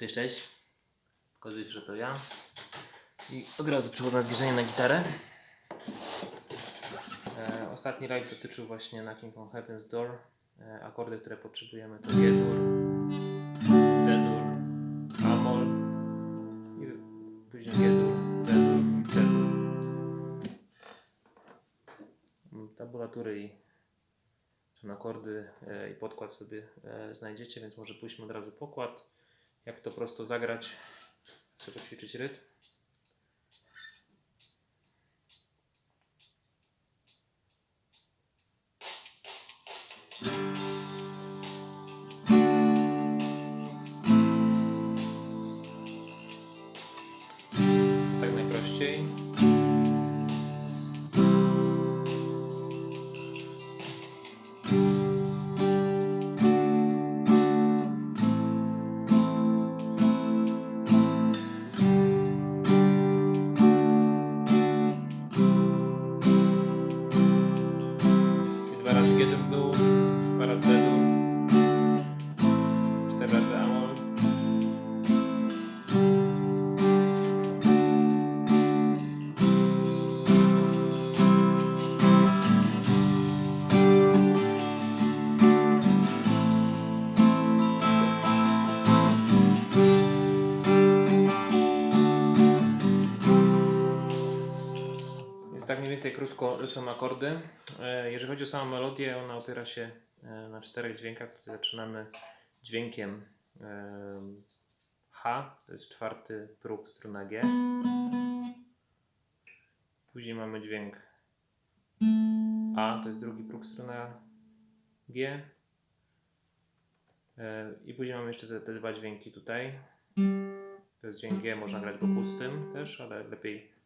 Cześć, cześć. Się, że to ja. I od razu przechodzę na zbliżenie na gitarę. E, ostatni live dotyczył właśnie Knocking on Heaven's Door. E, akordy, które potrzebujemy to G-dur, D-dur, A-moll i później G-dur, D-dur i C-dur. Mm, Tabulatury i akordy e, i podkład sobie e, znajdziecie, więc może pójdźmy od razu pokład. Jak to prosto zagrać, chcę poćwiczyć rytm. Tak najprościej. Czyli dwa razy G-dur w dół, dwa razy D-dur, cztery razy A-moll. Tak mniej więcej krótko lecą akordy. E, Jeżeli chodzi o samą melodię, ona opiera się e, na czterech dźwiękach. Tutaj zaczynamy dźwiękiem e, H, to jest czwarty próg struna G. Później mamy dźwięk A, to jest drugi próg struna G. I później mamy jeszcze te, te dwa dźwięki tutaj. To jest dźwięk G, można grać go pustym też, ale lepiej,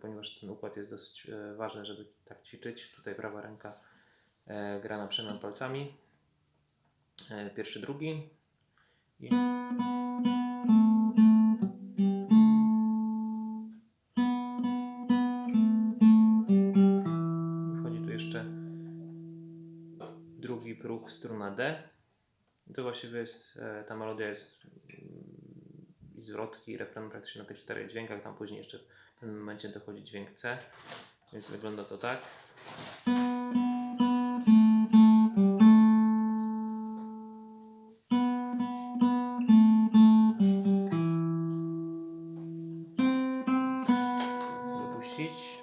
ponieważ ten układ jest dosyć e, ważny, żeby tak ćwiczyć. Tutaj prawa ręka e, gra na przemian palcami. E, pierwszy, drugi. I wchodzi tu jeszcze drugi próg struna D. I to właściwie jest, e, ta melodia jest i zwrotki, i refren praktycznie na tych czterech dźwiękach, tam później jeszcze w pewnym momencie dochodzi dźwięk C, więc wygląda to tak. Wypuścić.